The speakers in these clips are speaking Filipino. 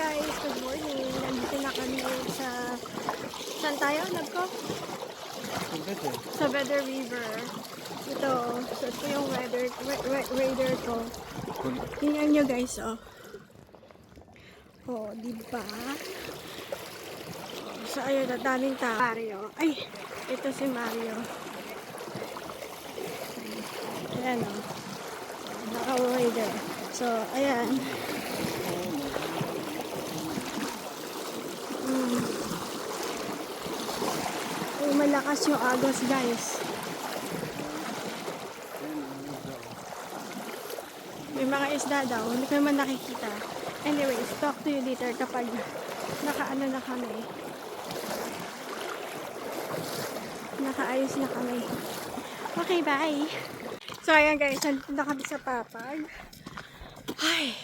guys, good morning. Nandito na kami sa... Saan tayo? Nagko? Sa Weather River. Ito, so ito yung weather, we- we- weather ko. Tingnan nyo guys, oh. Oh, di ba? So, ayun, ang daming tao. Mario. Ay, ito si Mario. Ayan, oh. Naka-weather. So, ayan. Malakas yung agos, guys. May mga isda daw. Hindi ko naman nakikita. Anyways, talk to you later kapag nakaano na kami. Nakaayos na kami. Okay, bye! So, ayan guys. Nandito na kami sa papag. Ay,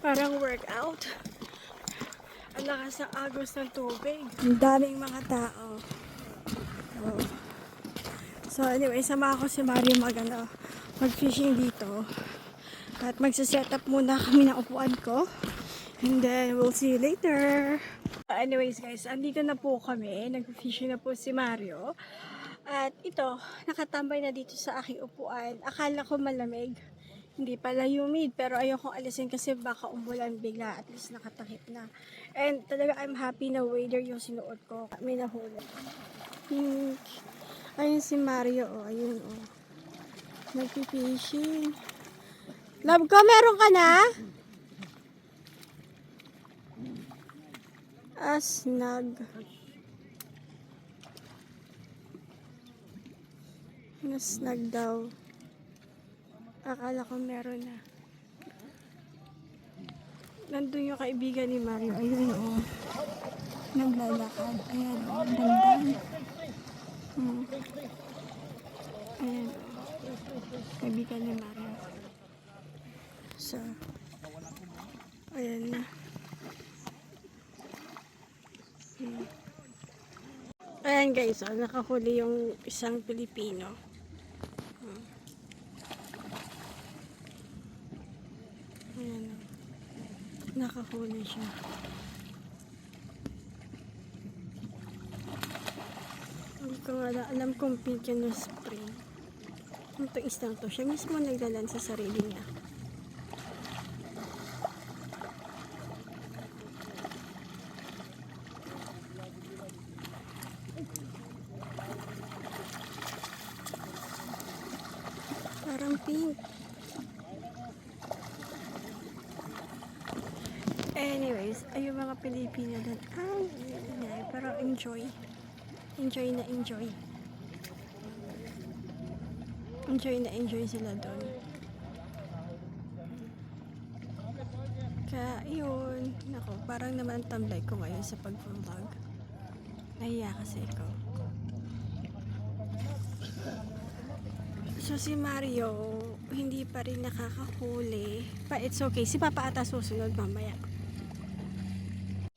parang workout. Ang lakas ng agos ng tubig. Ang daming mga tao. So anyway, sama ako si Mario mag, ano, mag-fishing dito. At magsa-set up muna kami ng upuan ko. And then, we'll see you later. Anyways guys, andito na po kami. Nag-fishing na po si Mario. At ito, nakatambay na dito sa aking upuan. Akala ko malamig. Hindi pala humid, pero ayokong alisin kasi baka umulan bigla. At least nakatakip na. And talaga, I'm happy na wader yung sinuot ko. May nahuli. Pink. Ayun si Mario, oh. Ayun, oh. Nagpipishing. Love ko, meron ka na? Asnag. Nasnag daw. Akala ko meron na. Nandun yung kaibigan ni Mario. Ayun, oh. Naglalakad. Ayan, oh. Dandan. Hmm. Ayan. Kaibigan ni Mario. So, ayan na. Hmm. Ayan guys, oh, nakahuli yung isang Pilipino. Hmm. Ayan, oh. nakahuli siya. Ko nga alam kung pink yun o spring. Ito isang to. Siya mismo nagdalan sa sarili niya. Parang pink. Anyways, ay yung mga Pilipino doon. Ay, ingay, pero enjoy. Enjoy na enjoy. Enjoy na enjoy sila doon. Kaya, yun. Nako, parang naman tamlay ko ngayon sa pag-vlog. Nahiya kasi ako. So, si Mario, hindi pa rin nakakahuli. But it's okay. Si Papa ata susunod mamaya.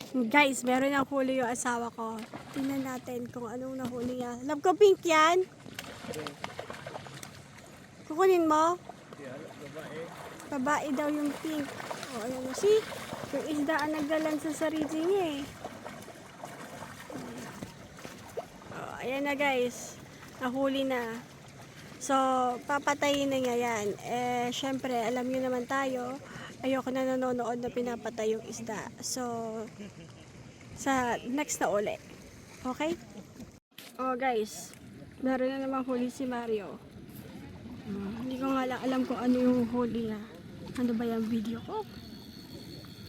Guys, meron ang huli yung asawa ko. Tingnan natin kung anong nahuli niya. Love ko pink yan. Kukunin mo? Babae daw yung pink. O, ayan mo. See? Yung isda ang nagdalan sa sarili niya eh. O, ayan na guys. Nahuli na. So, papatayin na niya yan. Eh, syempre, alam niyo naman tayo, ayoko na nanonood na pinapatay yung isda. So, sa next na uli. Okay? Oh, guys. Meron na namang huli si Mario. Hmm, hindi ko nga lang alam kung ano yung huli niya. Ano ba yung video ko?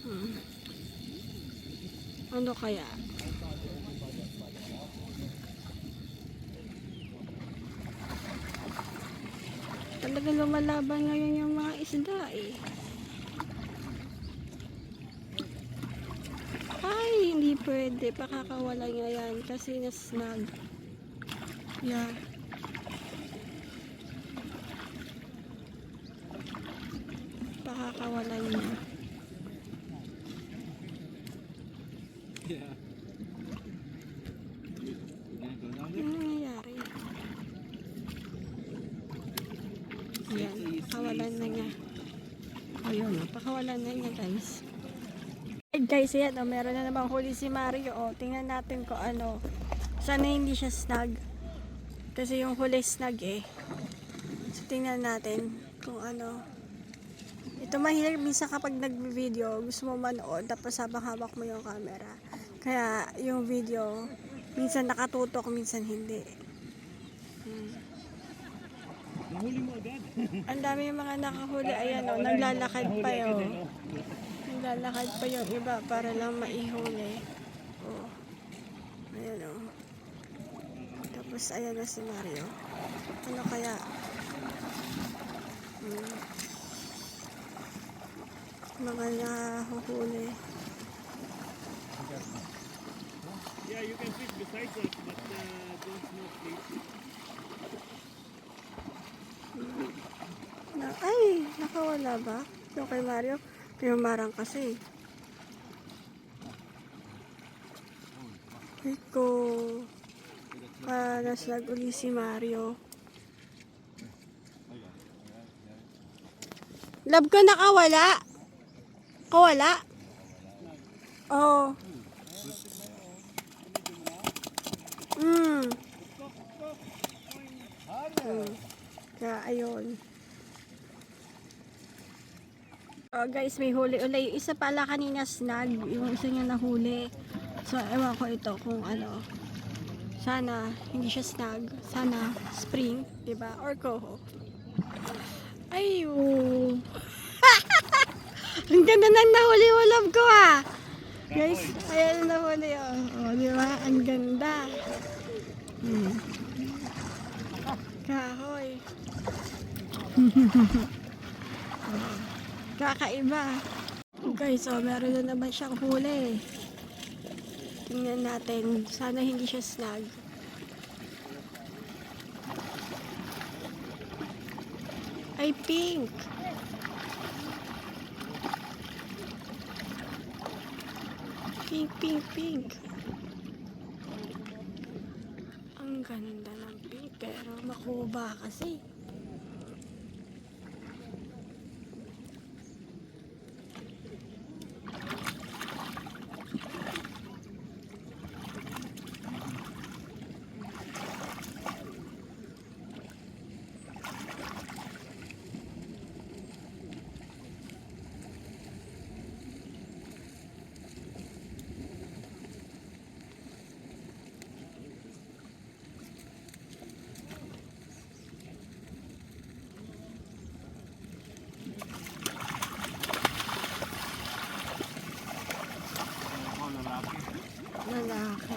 Hmm. Ano kaya? Talagang lumalaban ngayon yung mga isda eh. Ay, hindi pwede. Pakakawala niya yan kasi nasnag. Yeah. Pakakawalan niya. Ano nangyayari? Yan, pakawalan na niya. Ayun, pakawalan na niya guys. Guys, ayan, oh, meron na namang huli si Mario. Oh, tingnan natin kung ano. Sana hindi siya snag. Kasi yung huli snag eh. So, tingnan natin kung ano. Ito mahirap minsan kapag nag-video, gusto mo manood, tapos habang hawak mo yung camera. Kaya yung video, minsan nakatutok, minsan hindi. Nahuli mo agad. Ang dami yung mga nakahuli. Ayan o, naglalakad pa yun. Naglalakad pa yung iba para lang maihuli. Oh. Ayan o. Tapos ayan na si Mario. Ano kaya? Hmm. Mga nahuhuli. Yeah, you can fish beside us, but uh, don't smoke, please. Na, ay, nakawala ba? Yung kay Mario? Pinumarang kasi. Ko. Ah, naslag uli si Mario. Love ko nakawala. Kawala? Oo. Oh. Mm. Mm. Kaya ayun. Oh, guys, may huli uli. Yung isa pala kanina snag. Yung isa niya nahuli. So, ewan ko ito kung ano. Sana hindi siya snag. Sana spring, ba? Or coho. Ayun. Ang ganda ng nahuli mo, love ko ah. Guys, ayan na nahuli oh. Oh, di? Ang ganda. Hmm. Kahoy. Kakaiba. Guys, oh, meron na naman siyang huli. Tingnan natin. Sana hindi siya snag. Ay, pink. Pink, pink, pink. Ang ganda ng pink, pero makuba kasi. Lalaki.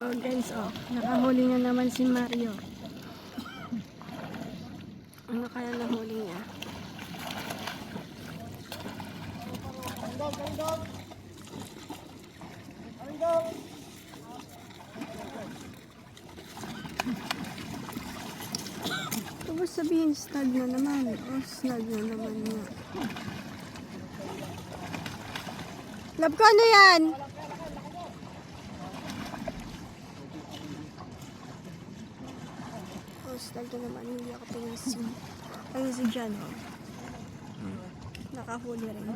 Oh guys, oh. Nakahuli na naman si Mario. Ano kaya nahuli niya? Tapos sabihin snag na naman. Oh, snag na naman niya. Love ko, ano yan? Na naman. Hindi ako si... Ayun si Jan, oh. Nakahuli rin.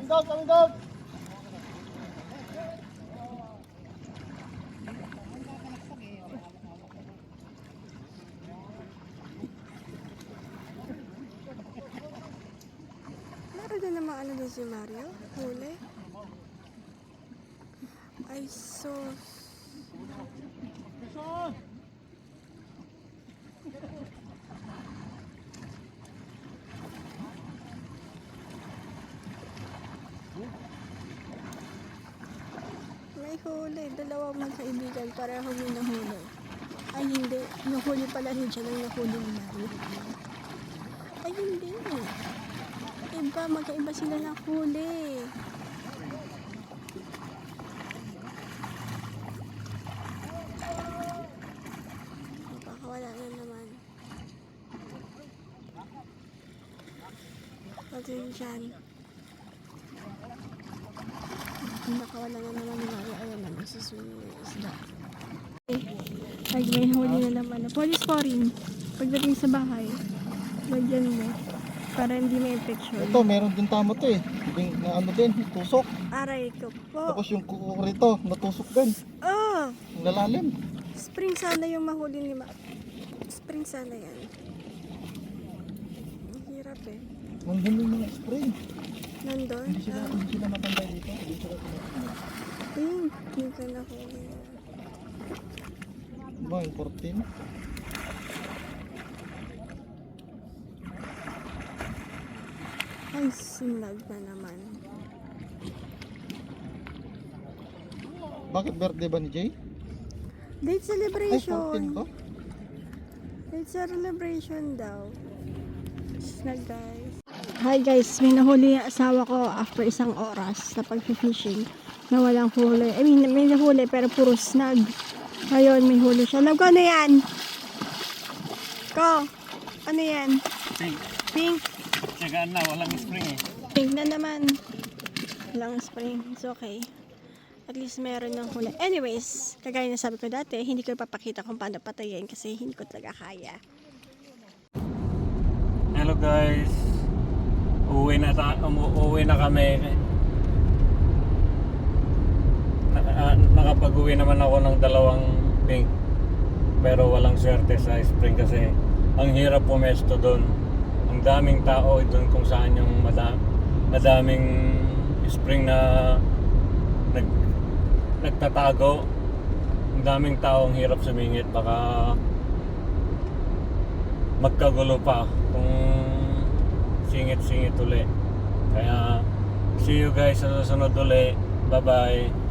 Meron na naman ano din si Mario? Huli? Ay, so... May huli. Dalawang magkaibigan. Pareho yung nahuli. Ay, hindi. Nahuli pala rin siya ng nahuli ni Mario. Ay, hindi. Iba, magkaiba sila ng huli. Baka wala na naman. Yun dyan. Nakawala na naman ni Mario. Ayan na, magsuswing yung isda. Eh, Pag may huli na naman. Police scoring. Pagdating sa bahay, lagyan mo. Para hindi may infection. Ito, meron din tama to eh. Yung, na ano din, tusok. Aray ko po. Tapos yung kuko rito, natusok din. Oh! Ang lalalim. Spring sana yung mahuli ni Ma. Spring sana yan. Ang hirap eh. Nandun yung mga spring. Nandun? Hindi sila, hindi sila matanda dito. Hindi sila tumatanda. ayun. Hindi ko nahuli. Diba, yung 14? Ay, sinag na naman. Bakit birthday ba ni Jay? Date Ay, celebration. 14 to? Date celebration daw. Snag guys. Hi guys, may nahuli yung asawa ko after isang oras sa pag-fishing na walang huli. I mean, may nahuli pero puro snag. Ngayon, may huli siya. Love ko, ano yan? Ko, ano yan? Pink. Pink. Tsaka na, walang spring eh. Pink na naman. Walang spring. It's okay. At least meron ng huli. Anyways, kagaya na sabi ko dati, hindi ko ipapakita kung paano patayin kasi hindi ko talaga kaya. Hello guys. Uwi na ta umuwi na kami. Na- ah, nakapag-uwi naman ako ng dalawang pink. Pero walang swerte sa spring kasi ang hirap pumesto doon. Ang daming tao doon kung saan yung madam madaming spring na nag nagtatago. Ang daming tao ang hirap sumingit baka magkagulo pa kung singit-singit uli. Kaya see you guys sa susunod uli. Bye-bye.